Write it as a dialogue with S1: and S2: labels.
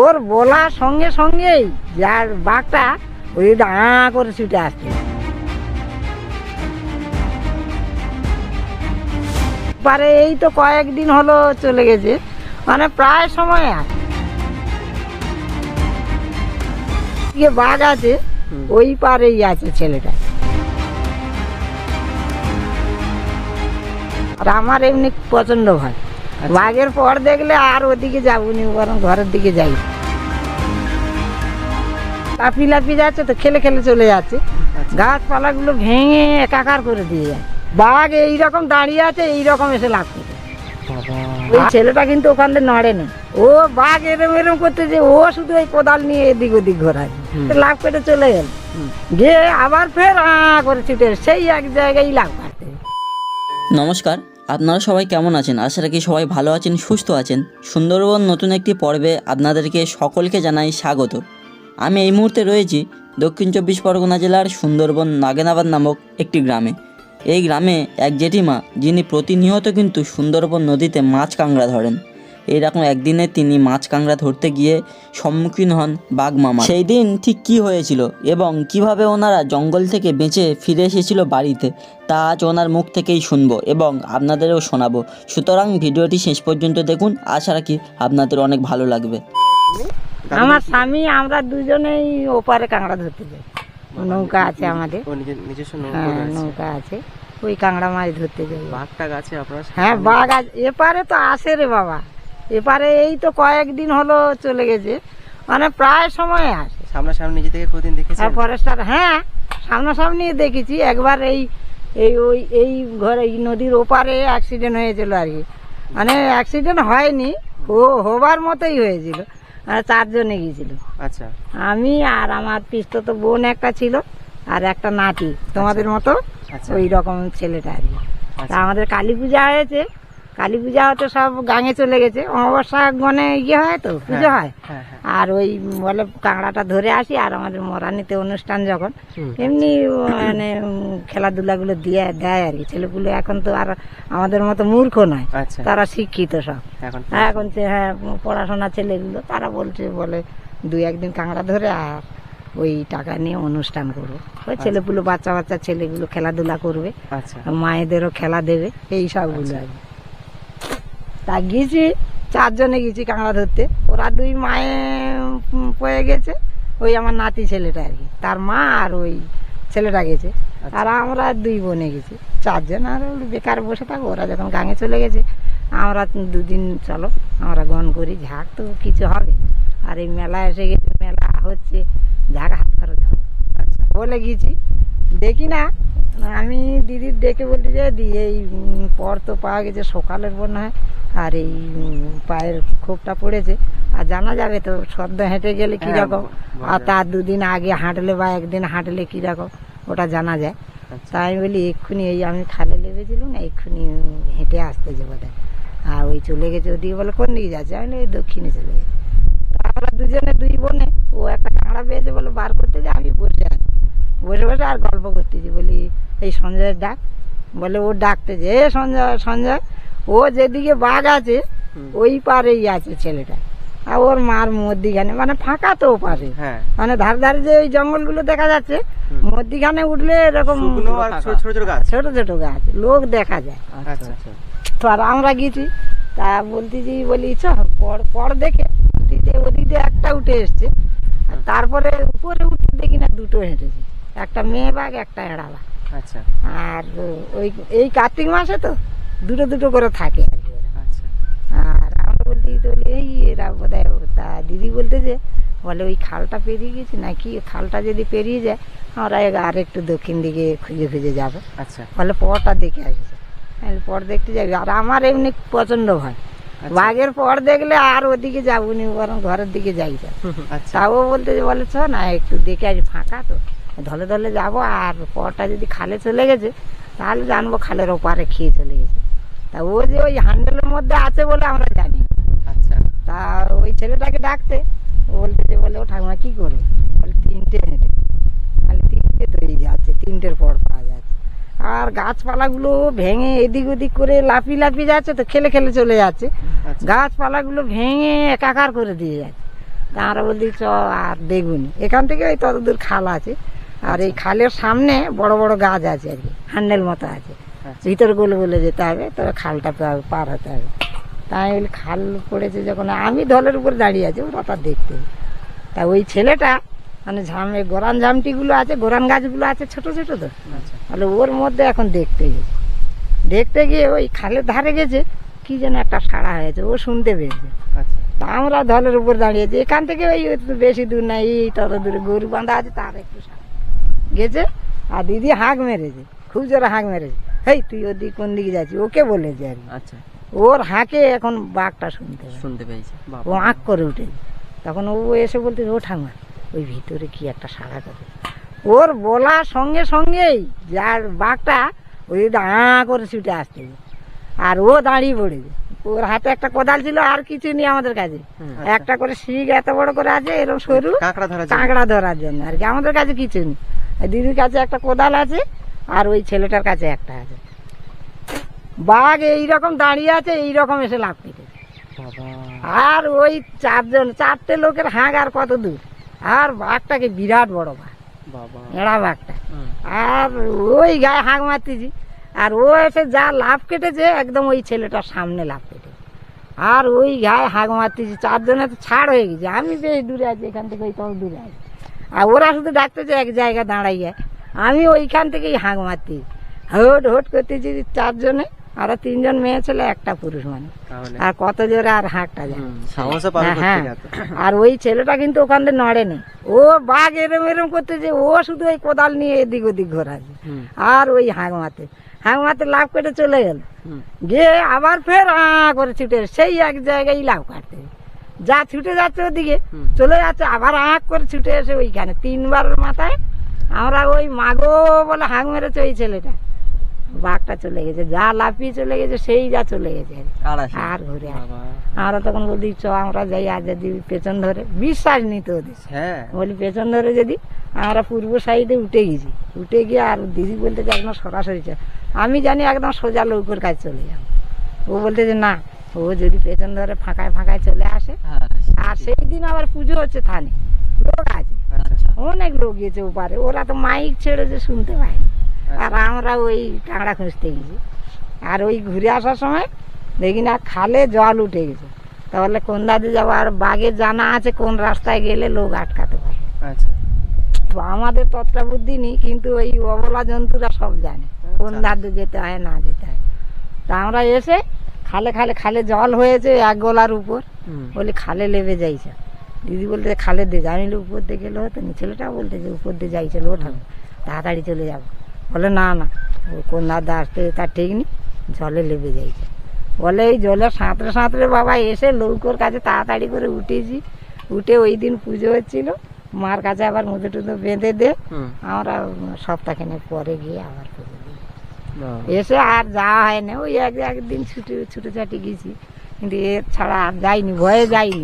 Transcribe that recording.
S1: ওর বলার সঙ্গে সঙ্গেই যার বাঘটা ওই আ করে ছুটে আসছে। পারে এই তো কয়েকদিন হলো চলে গেছে মানে প্রায় সময় আছে। যে বাঘ আছে ওই পারেই আছে ছেলেটা। আর আমার এমনি পছন্দ হয়। বাঘের পর দেখলে আর ওদিকে যাবনি বরং ঘরের দিকে যাই। লাফি লাফি যাচ্ছে তো খেলে খেলে চলে যাচ্ছে। গাছপালাগুলো ভেঙে একাকার করে দিয়ে যায়। বাঘ এইরকম দাঁড়িয়ে আছে এইরকম এসে করে। ওই ছেলেটা কিন্তু ওখান থেকে নড়ে না। ও বাঘ এরম এরম করতে যে ও শুধু ওই কোদাল নিয়ে এদিক ওদিক ঘোরায়। তো লাভ করে চলে গেল। গিয়ে আবার ফের আ করে ছুটে সেই এক জায়গায় লাভ কাটতে
S2: নমস্কার আপনারা সবাই কেমন আছেন? আশা রাখি সবাই ভালো আছেন, সুস্থ আছেন। সুন্দরবন নতুন একটি পর্বে আপনাদেরকে সকলকে জানাই স্বাগত। আমি এই মুহূর্তে রয়েছি দক্ষিণ চব্বিশ পরগনা জেলার সুন্দরবন নাগেনাবাদ নামক একটি গ্রামে। এই গ্রামে এক জেঠিমা যিনি প্রতিনিয়ত কিন্তু সুন্দরবন নদীতে মাছ কাঁকড়া ধরেন। এইরকম একদিনে তিনি মাছ কাঁকড়া ধরতে গিয়ে সম্মুখীন হন বাঘ মামা। সেই দিন ঠিক কী হয়েছিল এবং কীভাবে ওনারা জঙ্গল থেকে বেঁচে ফিরে এসেছিল বাড়িতে তা আজ ওনার মুখ থেকেই শুনব এবং আপনাদেরও শোনাবো। সুতরাং ভিডিওটি শেষ পর্যন্ত দেখুন। আশা রাখি আপনাদের অনেক ভালো লাগবে।
S1: আমার স্বামী আমরা দুজনেই ওপারে কাঁকড়া ধরতে যাই। নৌকা আছে আমাদের। হ্যাঁ নৌকা আছে। ওই কাঁকড়া মাছ ধরতে যাই।
S3: বাঘটা গাছে আপনার
S1: হ্যাঁ বাঘ আছে এপারে তো আসে রে বাবা। এপারে এই তো কয়েকদিন হলো চলে গেছে। মানে প্রায় সময় আসে।
S3: সামনাসামনি নিজে থেকে কোনদিন দেখেছেন?
S1: আর ফরেস্টার হ্যাঁ সামনাসামনি দেখেছি। একবার এই এই ওই এই ঘরে এই নদীর ওপারে অ্যাক্সিডেন্ট হয়েছিল আর কি। মানে অ্যাক্সিডেন্ট হয়নি ও হবার মতোই হয়েছিল। আর চারজনে গিয়েছিল।
S3: আচ্ছা।
S1: আমি আর আমার পিস্ত তো বোন একটা ছিল আর একটা নাতি। তোমাদের মতো
S3: আচ্ছা।
S1: ওই রকম ছেলেটা আর কি।
S3: আচ্ছা।
S1: আমাদের কালী পূজা হয়েছে। কালী পূজা তো সব গাঙে চলে গেছে। অমাবস্যা গনে ইয়ে হয় তো পুজো হয়।
S3: হ্যাঁ হ্যাঁ।
S1: আর ওই বলে কাঁকড়াটা ধরে আসি আর আমাদের মরানিতে অনুষ্ঠান যখন এমনি মানে খেলাধুলাগুলো দিয়ে দেয় আর কি। ছেলেগুলো এখন তো আর আমাদের মতো মূর্খ নয়।
S3: আচ্ছা।
S1: তারা শিক্ষিত সব।
S3: এখন
S1: হ্যাঁ পড়াশোনা ছেলেগুলো তারা বলছে বলে দুই একদিন কাঁকড়া ধরে আর ওই টাকা নিয়ে অনুষ্ঠান করব ওই ছেলেপুলো বাচ্চা বাচ্চা ছেলেগুলো খেলাধুলা করবে।
S3: আচ্ছা।
S1: মায়েদেরও খেলা দেবে এই সবগুলো আর কি। তা গেছি চারজনে গেছি কাঁকড়া ধরতে। ওরা দুই মায়ে পয়ে গেছে ওই আমার নাতি ছেলেটা আর কি। তার মা আর ওই ছেলেটা গেছে। আর আমরা দুই বোনে গেছি। চারজন আর বেকার বসে থাকব ওরা যখন গাঙে চলে গেছে আমরা দুদিন চলো আমরা গন করি ঝাঁক তো কিছু হবে। আর এই মেলা এসে গেছে মেলা হচ্ছে ঝাঁক হাত খরচ হবে।
S3: আচ্ছা।
S1: বলে গেছি দেখি না। আমি দিদির ডেকে বলতে যে দি এই পর তো পাওয়া গেছে সকালের পর না হয়। আর এই পায়ের ক্ষোভটা পড়েছে। আর জানা যাবে তো সদ্য হেঁটে গেলে
S3: হ্যাঁ,
S1: কীরকম আর
S3: যাবে।
S1: তার দুদিন আগে হাঁটলে বা একদিন হাঁটলে কীরকম ওটা জানা যায়।
S3: আচ্ছা।
S1: তাই আমি বলি এক্ষুনি এই আমি খালে লেগেছিলাম না এক্ষুনি হেঁটে আসতেছে বোধ আর ওই চলে গেছে ওদিকে বলে কোন দিকে যাচ্ছে? আমি ওই দক্ষিণে চলে গেছে। তা আমরা দুজনে দুই বোনে ও একটা কাঁড়া পেয়েছে বলে বার করতে যে আমি বসে আছি। বসে বসে আর গল্প করতেছি। বলি এই সঞ্জয়ের ডাক? বলে ও ডাকতে যে এ সঞ্জয় সঞ্জয় ও যেদিকে বাঘ আছে ওই পারেই আছে ছেলেটা। আর ওর মার মধ্যিখানে মানে ফাঁকা তো পারে।
S3: হ্যাঁ।
S1: মানে ধারে ধারে যে ওই জঙ্গলগুলো দেখা যাচ্ছে মধ্যিখানে উঠলে এরকম
S3: শুকনো আর ছোট ছোট গাছ।
S1: ছোট ছোট গাছ লোক দেখা যায়।
S3: আচ্ছা আচ্ছা।
S1: তো আর আমরা গেছি তা বলতেছি বলি চ পর দেখে। বলতেছে ওদিক দিয়ে একটা উঠে এসছে। আর তারপরে উপরে উঠে দেখি না দুটো হেঁটেছে। একটা মেয়ে বাঘ একটা এড়া বাঘ।
S3: আচ্ছা।
S1: আর ওই এই কার্তিক মাসে তো? দুটো দুটো করে থাকে। আর কি
S3: আচ্ছা।
S1: আর আমরা বলতে তো এই এরা বোধ তা দিদি বলতে যে বলে ওই খালটা পেরিয়ে গেছি নাকি? খালটা যদি পেরিয়ে যায় আমরা আর একটু দক্ষিণ দিকে খুঁজে খুঁজে যাব।
S3: আচ্ছা।
S1: বলে পরটা দেখে আমি পর দেখতে যাবি আর আমার এমনি পছন্দ হয়
S3: আচ্ছা।
S1: বাঘের পর দেখলে আর ওদিকে যাব নি বরং ঘরের দিকে যাই যা
S3: আচ্ছা।
S1: তাও বলতে যে বলে চ না একটু দেখে আজ ফাঁকা তো। ধলে ধলে যাব আর পরটা যদি খালে চলে গেছে তাহলে জানব খালের ওপারে খেয়ে চলে গেছে। তা ও যে ওই হ্যান্ডেলের মধ্যে আছে বলে আমরা জানি।
S3: আচ্ছা।
S1: তা ওই ছেলেটাকে ডাকতে। ও বলতে যে বলে ও ঠাকুমা কি করে? বলে তিনটে হেঁটে। তাহলে তিনটে তো এই যাচ্ছে তিনটের পর পাওয়া যাচ্ছে। আর গাছপালাগুলো ভেঙে এদিক ওদিক করে লাফি লাফি যাচ্ছে তো খেলে খেলে চলে যাচ্ছে।
S3: আচ্ছা।
S1: গাছপালাগুলো ভেঙে একাকার করে দিয়ে যাচ্ছে। তা আমরা বলছি চ আর দেখুন। এখান থেকে ওই ততদূর খাল আছে। আর এই খালের সামনে বড় বড় গাছ আছে আর কি হ্যান্ডেল মতো আছে। ভিতরে গোলে গোলে যেতে হবে তবে খালটা পার হতে হবে। তাই বলি খাল পড়েছে যখন আমি ধলের উপর দাঁড়িয়ে আছি ওরা তার দেখতে। তা ওই ছেলেটা মানে ঝামে গোরান ঝামটিগুলো আছে গোরান গাছগুলো আছে ছোট ছোট তো।
S3: আচ্ছা।
S1: তাহলে ওর মধ্যে এখন দেখতে গেছে দেখতে গিয়ে ওই খালের ধারে গেছে কি যেন একটা সাড়া হয়েছে ও শুনতে পেয়েছে।
S3: আচ্ছা।
S1: তা আমরা ধলের উপর দাঁড়িয়েছি এখান থেকে ওই বেশি দূর নাই এই তত দূরে গরু বাঁধা আছে তার একটু সামনে। গেছে আর দিদি হাঁক মেরেছে খুব জোরে হাঁক মেরেছে। হেই তুই ওদিক কোন দিকে যাচ্ছিস? ওকে বলেছে আর কি।
S3: আচ্ছা।
S1: ওর হাঁকে এখন বাঘটা শুনতে পায়।
S3: শুনতে পেয়েছি।
S1: ও
S3: বাবা
S1: আঁক করে উঠেছে তখন ও এসে বলতে ও ঠাকুমা ওই ভিতরে কি একটা সাড়া করে? ওর বলার সঙ্গে সঙ্গেই যার বাঘটা ওই আঁ করে ছুটে আসতে আর ও দাঁড়িয়ে পড়েছে। ওর হাতে একটা কোদাল ছিল আর কিছু নেই আমাদের কাছে।
S3: হুম।
S1: একটা করে শিগ এত বড় করে আছে এরকম সরু
S3: কাঁকড়া ধরা যায়
S1: কাঁকড়া ধরার জন্য। আর কি আমাদের কাছে কিছু নেই। আর দিদির কাছে একটা কোদাল আছে আর ওই ছেলেটার কাছে একটা আছে। বাঘ এইরকম দাঁড়িয়ে আছে এইরকম এসে লাভ
S3: বাবা।
S1: আর ওই চারজন চারটে লোকের হাঁক আর কত দূর। আর বাঘটাকে বিরাট বড় বাঘ।
S3: বাবা।
S1: এড়া বাঘটা। আর ওই গায়ে হাঁক মারতেছি। আর ও এসে যা লাভ কেটেছে একদম ওই ছেলেটার সামনে লাভ কেটে। আর ওই গায়ে হাঁক মারতেছি। চারজনে তো ছাড় হয়ে গেছে। আমি যে দূরে আছি এখান থেকে ওই তত দূরে আছি। আর ওরা শুধু ডাকতেছে এক জায়গায় দাঁড়াইয়া। আমি ওইখান থেকেই হাঁক মারতি। হোট হোট করতেছি চারজনে আর তিনজন মেয়ে ছেলে একটা পুরুষ
S3: মানে
S1: আর কত জোরে আর হাঁকটা যায়। হ্যাঁ,
S3: করতে
S1: হ্যাঁ। আর ওই ছেলেটা কিন্তু ওখান থেকে নড়ে নেই ও বাঘ এরম এরম করতেছে ও শুধু ওই কোদাল নিয়ে এদিক ওদিক ঘোরাছে আর ওই হাঁক মাতে হাঁক মাতে লাভ কেটে চলে গেল। গিয়ে আবার ফের আ করে ছুটে সেই এক জায়গায় লাভ কাটতে। যা ছুটে যাচ্ছে ওদিকে চলে যাচ্ছে আবার আঁক করে ছুটে এসে ওইখানে। তিনবার মাথায় আমরা ওই মাগো বলে হাঁক মেরেছে ওই ছেলেটা। বাঘটা চলে গেছে যা লাফিয়ে চলে গেছে সেই যা চলে গেছে। আর
S2: আর
S1: ঘুরে আমরা তখন বলি চ আমরা যাই আর যদি পেছন ধরে। বিশ্বাস নিত ওদের।
S3: হ্যাঁ।
S1: বলি পেছন ধরে যদি আমরা পূর্ব সাইডে উঠে গেছি। উঠে গিয়ে আর দিদি বলতে যে একদম সরাসরি চল। আমি জানি একদম সোজা লৌকোর কাছে চলে যাব। ও বলতে যে না ও যদি পেছন ধরে ফাঁকায় ফাঁকায় চলে আসে
S2: হ্যাঁ
S1: আর সেই দিন আবার পুজো হচ্ছে থানে। লোক আছে। অনেক লোক গেছে ওপারে ওরা তো মাইক ছেড়েছে শুনতে পায়। আর আমরা ওই কাঁকড়া খুঁজতে গেছি। আর ওই ঘুরে আসার সময় দেখি না খালে জল উঠে গেছে। তাহলে কোন দাদি যাব? আর বাঘের জানা আছে কোন রাস্তায় গেলে লোক আটকাতে পারে।
S3: আচ্ছা।
S1: তো আমাদের ততটা বুদ্ধি নেই কিন্তু ওই অবলা জন্তুরা সব জানে কোন ধারে যেতে হয় না যেতে হয়। তা আমরা এসে খালে খালে খালে জল হয়েছে এক গোলার উপর। বলি খালে লেবে যাইছে। দিদি বলতে খালের যাই নিলে উপর দিয়ে গেলে হতো না? ছেলেটা বলতে যে উপর দিয়ে যাইছে ওঠাবো তাড়াতাড়ি চলে যাব। বলে না না। ও কোন দাদা আসতে তার ঠিক নেই। জলে লেবে যাইছে। বলে এই জলে সাঁতরে সাঁতরে বাবা এসে লৌকোর কাছে তাড়াতাড়ি করে উঠেছি। উঠে ওই দিন পুজো হচ্ছিল। মার কাছে আবার মুদে টুদো বেঁধে দে। আমরা সপ্তাহখানেক পরে গিয়ে আবার পুজো দিই। এসে আর যাওয়া হয় না। ওই এক একদিন ছুটে ছুটে ছাটি গেছি। কিন্তু এর ছাড়া আর যাইনি ভয়ে যাইনি।